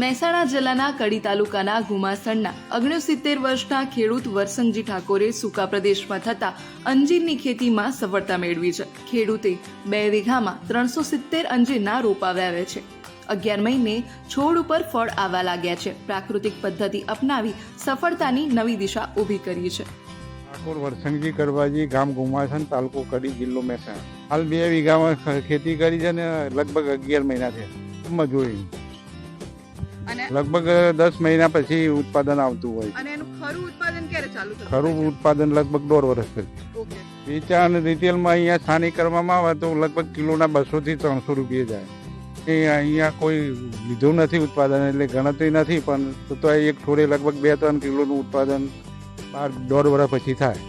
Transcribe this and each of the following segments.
મહેસાણા જિલ્લાના કડી તાલુકાના ગુમાસણના ઓગણસિત્તેર વર્ષના ખેડૂત વરસંગજી ઠાકોરે સૂકા પ્રદેશમાં થતા અંજીરની ખેતીમાં સફળતા મેળવી છે. ખેડૂતે બે વીઘામાં ત્રણસો સિત્તેર અંજીરના રોપા વાવ્યા છે. અગિયાર મહિને છોડ ઉપર ફળ આવવા લાગ્યા છે. પ્રાકૃતિક પદ્ધતિ અપનાવી સફળતાની નવી દિશા ઊભી કરી છે. ઠાકોર વરસંગજી કરવાજી ગામ ગુમાસન તાલુકો કડી જિલ્લો મહેસાણા. હાલ બે વીઘામાં ખેતી કરી છે ને લગભગ અગિયાર મહિના છે અને લગભગ દસ મહિના પછી ઉત્પાદન આવતું હોય. અને એનું ખરું ઉત્પાદન ક્યારે ચાલુ થશે ખરું ઉત્પાદન લગભગ દોઢ વર્ષ પછી વેચાણ રિટેલમાં અહીંયા સ્થાનિક કરવામાં આવે તો લગભગ કિલોના બસો થી ત્રણસો રૂપિયા જાય. એ અહીંયા કોઈ લીધું નથી ઉત્પાદન એટલે ગણતરી નથી પણ તો તો એક છોડે લગભગ બે ત્રણ કિલોનું ઉત્પાદન બાર દોઢ વર્ષ પછી થાય.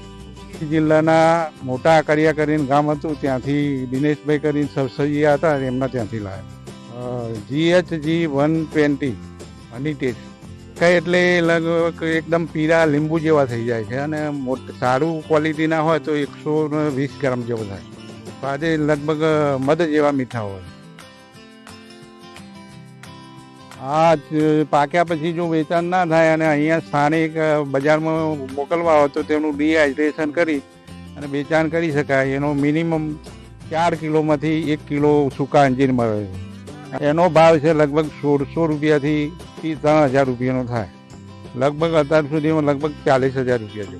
જિલ્લાના મોટા આકડિયા કરીને ગામ હતું ત્યાંથી દિનેશભાઈ કરીને સરસૈયા હતા એમના ત્યાંથી લાવ્યા GH G one twenty honey test કઈ એટલે લગભગ એકદમ પીળા લીંબુ જેવા થઈ જાય છે અને સારું ક્વોલિટીના હોય તો એકસો વીસ ગ્રામ જેવો થાય. આજે લગભગ મધ જેવા મીઠા હોય. આ પાક્યા પછી જો વેચાણ ના થાય અને અહીંયા સ્થાનિક બજારમાં મોકલવા હોય તો તેનું ડિહાઇડ્રેશન કરી અને વેચાણ કરી શકાય. એનો મિનિમમ ચાર કિલોમાંથી એક કિલો સૂકા અંજીર મળે છે. એનો ભાવ છે લગભગ સોળસો રૂપિયાથી થી ત્રણ હજાર રૂપિયાનો થાય. લગભગ અત્યાર સુધીમાં લગભગ ચાલીસ હજાર રૂપિયા છે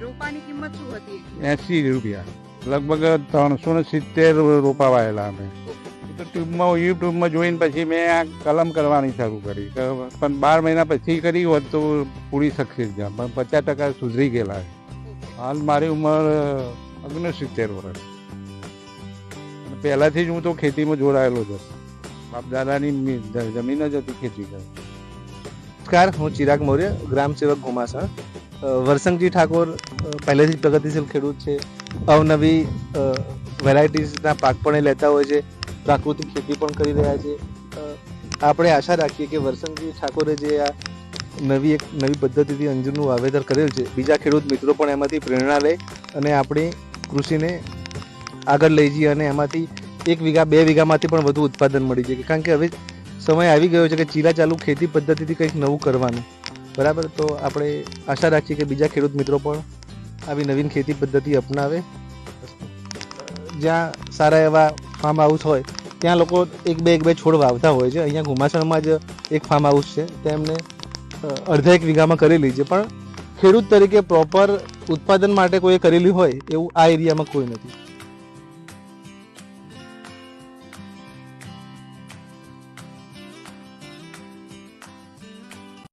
રોપાની કિંમત શું હતી? એંસી રૂપિયા. લગભગ ત્રણસો ને સિત્તેર રોપા વાયેલા અમે. તો ટ્યુબમાં યુટ્યુબમાં જોઈને પછી મેં આ કલમ કરવાની શરૂ કરી. પણ બાર મહિના પછી કરી હોત તો પૂરી સક્સેસ જાય પણ પચાસ ટકા સુધરી ગયેલા હાલ મારી ઉંમર ઓગણસિત્તેર વર્ષ. પહેલાંથી જ હું તો ખેતીમાં જોડાયેલો છું બાપ દાદાની જમીન જ હતી ખેતી કરી નમસ્કાર, હું ચિરાગ મૌર્ય, ગ્રામ સેવક ઘુમાસણ. વરસંગજી ઠાકોર પહેલેથી જ પ્રગતિશીલ ખેડૂત છે. અવનવી વેરાયટીઝના પાક પણ એ લેતા હોય છે. પ્રાકૃતિક ખેતી પણ કરી રહ્યા છે. આપણે આશા રાખીએ કે વરસંગજી ઠાકોરે જે આ નવી એક, નવી પદ્ધતિથી અંજીરનું વાવેતર કરેલ છે, બીજા ખેડૂત મિત્રો પણ એમાંથી પ્રેરણા લે અને આપણી કૃષિને આગળ લઈ જઈએ અને એમાંથી એક વીઘા, બે વીઘામાંથી પણ વધુ ઉત્પાદન મળી જાય. કારણ કે હવે સમય આવી ગયો છે કે ચીલા ચાલુ ખેતી પદ્ધતિથી કંઈક નવું કરવાનું. બરાબર? તો આપણે આશા રાખીએ કે બીજા ખેડૂત મિત્રો પણ આવી નવીન ખેતી પદ્ધતિ અપનાવે. જ્યાં સારા એવા ફાર્મ હાઉસ હોય, ત્યાં લોકો એક બે એક બે છોડ વાવતા હોય છે. અહીંયા ઘુમાસણમાં જ એક ફાર્મ હાઉસ છે. તેમને અડધા એક વીઘામાં કરેલી છે. પણ ખેડૂત તરીકે પ્રોપર ઉત્પાદન માટે કોઈએ કરેલી હોય, એવું આ એરિયામાં કોઈ નથી.